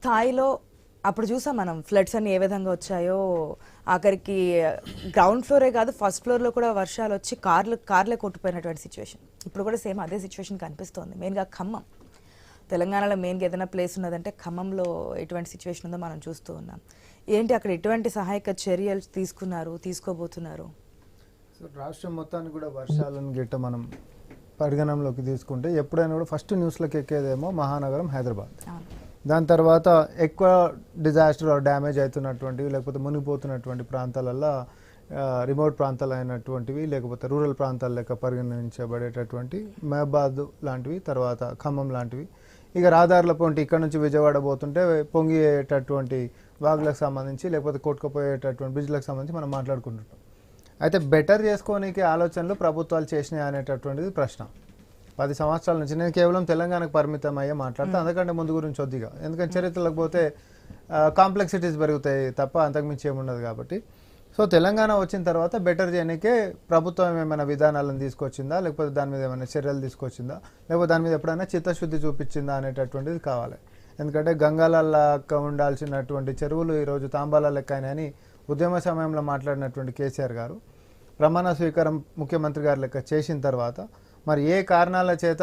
స్థాయిలో అప్పుడు చూసాం మనం ఫ్లడ్స్ అన్ని ఏ విధంగా వచ్చాయో. ఆఖరికి గ్రౌండ్ ఫ్లోరే కాదు ఫస్ట్ ఫ్లోర్లో కూడా వర్షాలు వచ్చి కార్లు కార్లే కొట్టుపోయినటువంటి సిచ్యువేషన్ ఇప్పుడు కూడా సేమ్ అదే సిచ్యువేషన్ కనిపిస్తోంది. మెయిన్గా ఖమ్మం. తెలంగాణలో మెయిన్గా ఏదైనా ప్లేస్ ఉన్నదంటే ఖమ్మంలో ఎటువంటి సిచ్యువేషన్ ఉందో మనం చూస్తూ ఉన్నాం. ఏంటి అక్కడ ఎటువంటి సహాయక చర్యలు తీసుకున్నారు తీసుకోబోతున్నారు? సో రాష్ట్రం మొత్తానికి కూడా వర్షాలను గిట్ట మనం పరిగణనలోకి తీసుకుంటే ఎప్పుడైనా కూడా ఫస్ట్ న్యూస్లోకి ఎక్కేదేమో మహానగరం హైదరాబాద్. దాని తర్వాత ఎక్కువ డిజాస్టర్ డ్యామేజ్ అవుతున్నటువంటివి లేకపోతే మునిగిపోతున్నటువంటి ప్రాంతాలల్లో రిమోట్ ప్రాంతాలు అయినటువంటివి లేకపోతే రూరల్ ప్రాంతాల లెక్క పరిగణించబడేటటువంటి మహబాద్ లాంటివి తర్వాత ఖమ్మం లాంటివి. ఇక రహదారుల పొంటి ఇక్కడ నుంచి విజయవాడ పోతుంటే పొంగియేటటువంటి వాగులకు సంబంధించి లేకపోతే కొట్టుకుపోయేటటువంటి బ్రిడ్జ్లకు సంబంధించి మనం మాట్లాడుకుంటుంటాం. అయితే బెటర్ చేసుకోనికి ఆలోచనలు ప్రభుత్వాలు చేసినాయి అనేటటువంటిది ప్రశ్న. పది సంవత్సరాల నుంచి. నేను కేవలం తెలంగాణకు పరిమితం అయ్యే మాట్లాడతా. అందుకంటే ముందు గురించి వద్దిగా ఎందుకంటే చరిత్రలకు పోతే కాంప్లెక్సిటీస్ పెరుగుతాయి తప్ప అంతకుమించి ఏముండదు కాబట్టి. సో తెలంగాణ వచ్చిన తర్వాత బెటర్ చేయడానికే ప్రభుత్వం ఏమైనా విధానాలను తీసుకొచ్చిందా? లేకపోతే దాని మీద ఏమైనా చర్యలు తీసుకొచ్చిందా? లేకపోతే దాని మీద ఎప్పుడైనా చిత్తశుద్ధి చూపించిందా అనేటటువంటిది కావాలి. ఎందుకంటే గంగాలల్లాక ఉండాల్సినటువంటి చెరువులు ఈరోజు తాంబాల లెక్క అని ఉద్యమ సమయంలో మాట్లాడినటువంటి కేసీఆర్ గారు. ప్రమాణ స్వీకారం ముఖ్యమంత్రి గారి లెక్క చేసిన తర్వాత మరి ఏ కారణాల చేత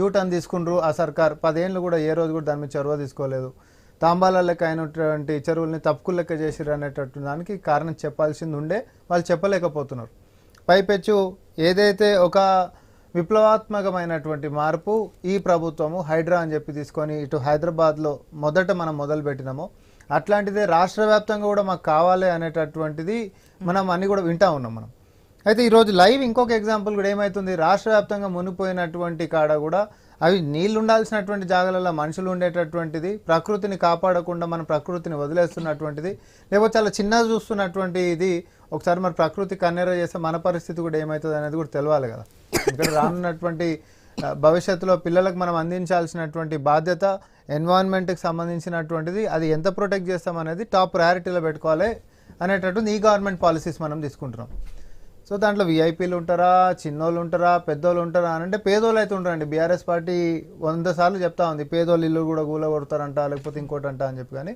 యూటర్న్ తీసుకుండ్రు ఆ సర్కార్? పదేళ్ళు కూడా ఏ రోజు కూడా దాని మీద చొరవ తీసుకోలేదు. తాంబాల లెక్క అయినటువంటి చెరువుల్ని తప్పుకు లెక్క చేసిరు అనేటట్టు దానికి కారణం చెప్పాల్సింది ఉండే వాళ్ళు చెప్పలేకపోతున్నారు. పైపెచ్చు ఏదైతే ఒక విప్లవాత్మకమైనటువంటి మార్పు ఈ ప్రభుత్వము హైడ్రా అని చెప్పి తీసుకొని ఇటు హైదరాబాద్లో మొదట మనం మొదలుపెట్టినామో అట్లాంటిదే రాష్ట్ర వ్యాప్తంగా కూడా మాకు కావాలి అనేటటువంటిది మనం అన్నీ కూడా వింటా ఉన్నాం మనం. అయితే ఈరోజు లైవ్ ఇంకొక ఎగ్జాంపుల్ కూడా ఏమవుతుంది రాష్ట్ర వ్యాప్తంగా మునిగిపోయినటువంటి కాడ కూడా అవి నీళ్ళు ఉండాల్సినటువంటి జాగాలలో మనుషులు ఉండేటటువంటిది ప్రకృతిని కాపాడకుండా మన ప్రకృతిని వదిలేస్తున్నటువంటిది లేకపోతే చాలా చిన్నగా చూస్తున్నటువంటి ఇది ఒకసారి మరి ప్రకృతి కన్నెర చేస్తే మన పరిస్థితి కూడా ఏమవుతుంది అనేది కూడా తెలవాలి కదా. ఇక్కడ రానున్నటువంటి భవిష్యత్తులో పిల్లలకు మనం అందించాల్సినటువంటి బాధ్యత ఎన్వైరన్మెంట్కి సంబంధించినటువంటిది అది ఎంత ప్రొటెక్ట్ చేస్తాం అనేది టాప్ ప్రయారిటీలో పెట్టుకోవాలి అనేటటువంటి ఈ గవర్నమెంట్ పాలసీస్ మనం తీసుకుంటున్నాం. సో దాంట్లో విఐపీలు ఉంటారా చిన్నోళ్ళు ఉంటారా పెద్దోళ్ళు ఉంటారా అని అంటే పేదోళ్ళు అయితే ఉంటారండి. బీఆర్ఎస్ పార్టీ వంద సార్లు చెప్తా ఉంది. పేదోళ్ళు ఇల్లు కూడా గూల కొడతారంట లేకపోతే ఇంకోటి అంట అని చెప్పి కానీ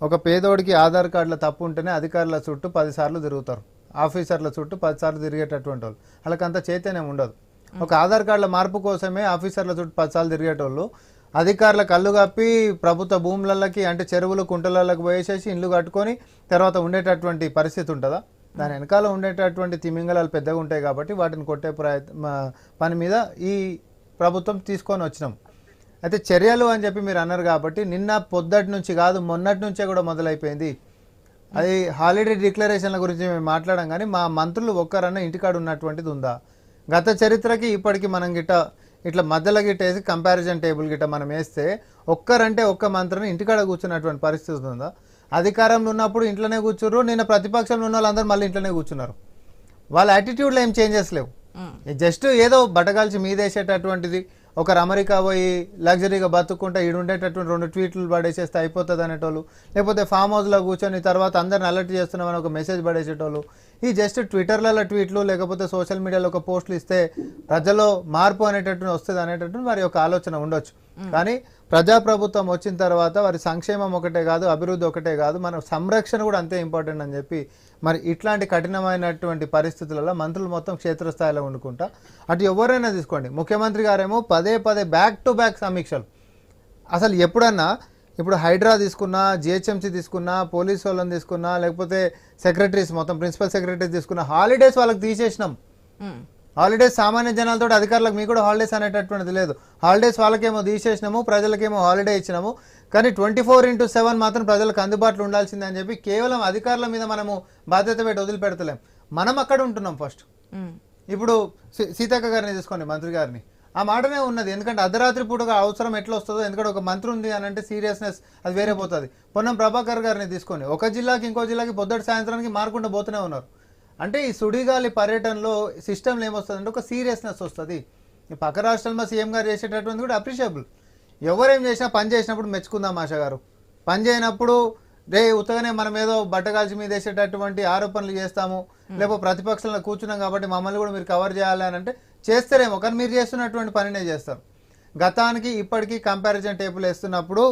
ఒక పేదోడికి ఆధార్ కార్డులో తప్పు ఉంటేనే అధికారుల చుట్టూ పది సార్లు తిరుగుతారు. ఆఫీసర్ల చుట్టూ పది సార్లు తిరిగేటటువంటి వాళ్ళు. వాళ్ళకంత చైతన్యం ఉండదు. ఒక ఆధార్ కార్డుల మార్పు కోసమే ఆఫీసర్ల చుట్టూ పది సార్లు తిరిగేటోళ్ళు అధికారుల కళ్ళు కప్పి ప్రభుత్వ భూములకి అంటే చెరువులు కుంటలకి పోయేసేసి ఇల్లు కట్టుకొని తర్వాత ఉండేటటువంటి పరిస్థితి ఉంటుందా? దాని వెనకాల ఉండేటటువంటి తిమింగలాలు పెద్దగా ఉంటాయి కాబట్టి వాటిని కొట్టే ప్రయత్ పని మీద ఈ ప్రభుత్వం తీసుకొని వచ్చినాం. అయితే చర్యలు అని చెప్పి మీరు అన్నారు కాబట్టి నిన్న పొద్దటి నుంచి కాదు మొన్నటి నుంచే కూడా మొదలైపోయింది. అది హాలిడే డిక్లరేషన్ల గురించి మేము మాట్లాడడం కానీ మా మంత్రులు ఒక్కరన్నా ఇంటికాడ ఉన్నటువంటిది ఉందా? గత చరిత్రకి ఇప్పటికి మనం గిట్ట ఇట్లా మధ్యలో గిట్ట వేసి కంపారిజన్ టేబుల్ గిట్ట మనం వేస్తే ఒక్కరంటే ఒక్క మంత్రిని ఇంటికాడ కూర్చున్నటువంటి పరిస్థితి ఉందా? అధికారంలో ఉన్నప్పుడు ఇంట్లోనే కూర్చుర్రు నిన్న ప్రతిపక్షంలో ఉన్న వాళ్ళందరూ మళ్ళీ ఇంట్లోనే కూర్చున్నారు. వాళ్ళ యాటిట్యూడ్లో ఏం చేంజెస్ లేవు. జస్ట్ ఏదో బట్టగాల్చి మీదేసేటటువంటిది ఒకరు అమెరికా పోయి లగ్జరీగా బతుక్కుంటే ఈడు ఉండేటటువంటి రెండు ట్వీట్లు పడేసేస్తే అయిపోతుంది అనేటోళ్ళు లేకపోతే ఫామ్ హౌస్లో కూర్చొని తర్వాత అందరిని అలర్ట్ చేస్తున్నామని ఒక మెసేజ్ పడేసేటోళ్ళు. ఈ జస్ట్ ట్విట్టర్లలో ట్వీట్లు లేకపోతే సోషల్ మీడియాలో ఒక పోస్టులు ఇస్తే ప్రజల్లో మార్పు అనేటటువంటి వస్తుంది అనేటటువంటి వారి యొక్క ఆలోచన ఉండొచ్చు. కానీ ప్రజాప్రభుత్వం వచ్చిన తర్వాత వారి సంక్షేమం ఒకటే కాదు అభివృద్ధి ఒకటే కాదు మన సంరక్షణ కూడా అంతే ఇంపార్టెంట్ అని చెప్పి మరి ఇట్లాంటి కఠినమైనటువంటి పరిస్థితులలో మంత్రులు మొత్తం క్షేత్రస్థాయిలో వండుకుంటా అటు ఎవరైనా తీసుకోండి. ముఖ్యమంత్రి గారేమో పదే పదే బ్యాక్ టు బ్యాక్ సమీక్షలు. అసలు ఎప్పుడన్నా ఇప్పుడు హైడ్రా తీసుకున్నా జిహెచ్ఎంసీ తీసుకున్నా పోలీస్ వాళ్ళని తీసుకున్నా లేకపోతే సెక్రటరీస్ మొత్తం ప్రిన్సిపల్ సెక్రటరీస్ తీసుకున్నా హాలిడేస్ వాళ్ళకి తీసేసినాం. Hmm. హాలిడేస్ సామాన్య జనాలతో అధికారులకు మీకు కూడా హాలిడేస్ అనేటటువంటిది లేదు. హాలిడేస్ వాళ్ళకేమో తీసేసినాము ప్రజలకేమో హాలిడే ఇచ్చినాము. కానీ ట్వంటీ ఫోర్ ఇంటూ సెవెన్ మాత్రం ప్రజలకు అందుబాటులో ఉండాల్సిందే అని చెప్పి కేవలం అధికారుల మీద మనము బాధ్యత పెట్టి వదిలిపెడతలేం. మనం అక్కడ ఉంటున్నాం ఫస్ట్ ఇప్పుడు సీతక్క గారిని తీసుకోండి మంత్రి గారిని. ఆ మాటనే ఉన్నది. ఎందుకంటే అర్ధరాత్రి పూటగా అవసరం ఎట్లా వస్తుందో ఎందుకంటే ఒక మంత్రి ఉంది అని అంటే సీరియస్నెస్ అది వేరే పోతుంది. పొన్నం ప్రభాకర్ గారిని తీసుకొని ఒక జిల్లాకి ఇంకో జిల్లాకి పొద్దుటి సాయంత్రానికి మారకుండా పోతూనే ఉన్నారు. అంటే ఈ సుడిగాలి పర్యటనలో సిస్టంలో ఏమొస్తుంది అంటే ఒక సీరియస్నెస్ వస్తుంది. ఈ పక్క రాష్ట్రాల్లో సీఎం గారు చేసేటటువంటి కూడా అప్రిషియబుల్. ఎవరేం చేసినా పని చేసినప్పుడు మెచ్చుకుందాం ఆశ గారు. పని చేయనప్పుడు రే ఉత్తగానే మనం ఏదో బట్టగాల్చి మీద వేసేటటువంటి ఆరోపణలు చేస్తాము. లేకపోతే ప్రతిపక్షంలో కూర్చున్నాం కాబట్టి మమ్మల్ని కూడా మీరు కవర్ చేయాలి అని అంటే చేస్తారేమో కానీ మీరు చేస్తున్నటువంటి పనినే చేస్తారు. గతానికి ఇప్పటికీ కంపారిజన్ టేబుల్ వేస్తున్నప్పుడు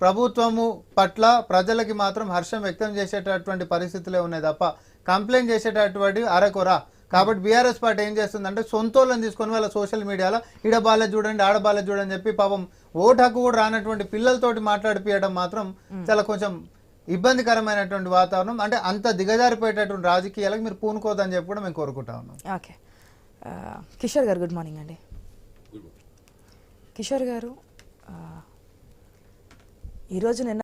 ప్రభుత్వము పట్ల ప్రజలకి మాత్రం హర్షం వ్యక్తం చేసేటటువంటి పరిస్థితులే ఉన్నాయి తప్ప కంప్లైంట్ చేసేటటువంటి అరకొర. కాబట్టి బీఆర్ఎస్ పార్టీ ఏం చేస్తుందంటే సొంతోళ్ళని తీసుకొని వాళ్ళ సోషల్ మీడియాలో ఈడ బాలే చూడండి ఆడ బాలే చూడండి చెప్పి పాపం ఓటు హక్కు కూడా రానటువంటి పిల్లలతోటి మాట్లాడిపియడం మాత్రం చాలా కొంచెం ఇబ్బందికరమైనటువంటి వాతావరణం. అంటే అంత దిగజారిపోయేటటువంటి రాజకీయాలకు మీరు పూనుకోదని చెప్పి కూడా మేము కోరుకుంటా ఉన్నాం. ఓకే. కిషోర్ గారు గుడ్ మార్నింగ్ అండి. కిషోర్ గారు ఈరోజు నిన్న